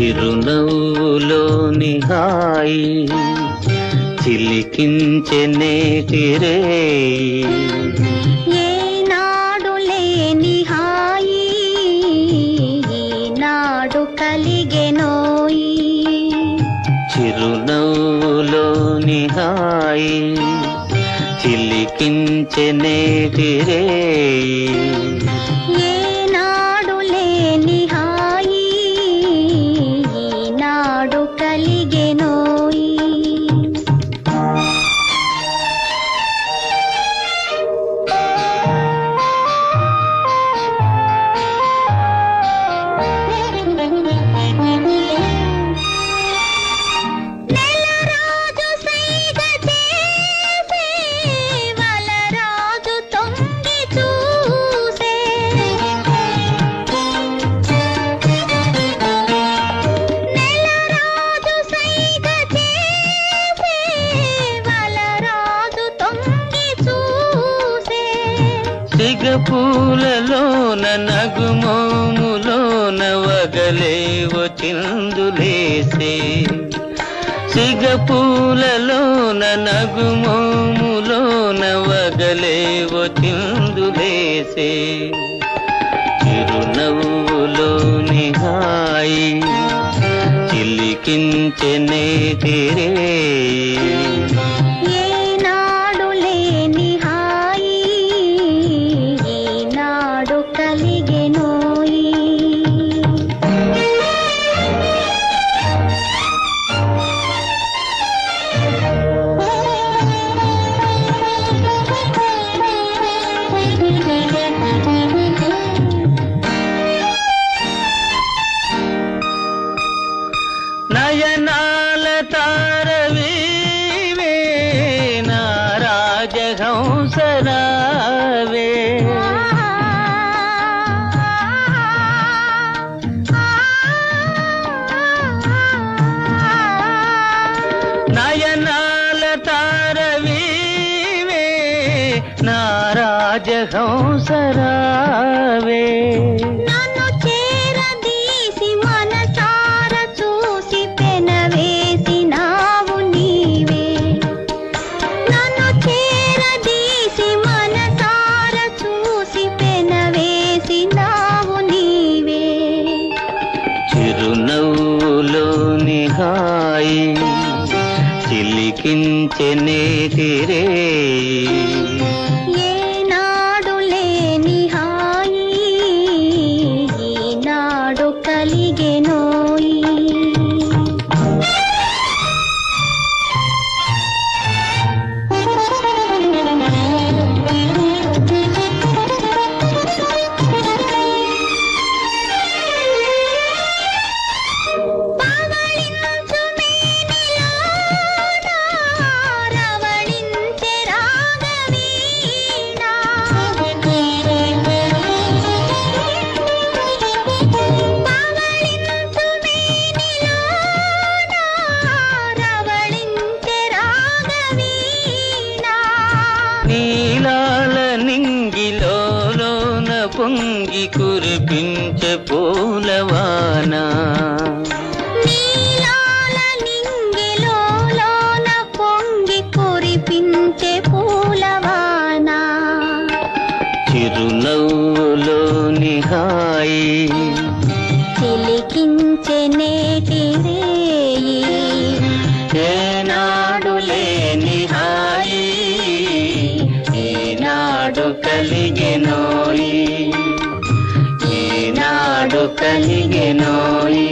చిరునవ్వులోని హాయి చిలికించె నేటిరే. ఏనాడు లేని హాయి ఈనాడు కలిగెనోయి చిరునవ్వులోని హాయి చిలికించె నేటిరే. సిగపూలలోన నగుమోములోన వగలేవో చిందులేసే. సిగపూలలోన నగుమోములోన వగలేవో చిందులేసే. చిరునవ్వులోని హాయి చిలికించెనే తిరే రాజహంసరావే. నయనాల తారవీవే నా రాజహంసరావే. చిలికించెనే నీలాల నింగిలోన పొంగి కురిపించే పూలవాన. చిరునవ్వులోని హాయి చిలికించే నేటి రేయి కలిగెనోయి ఈనాడు కలిగెనోయి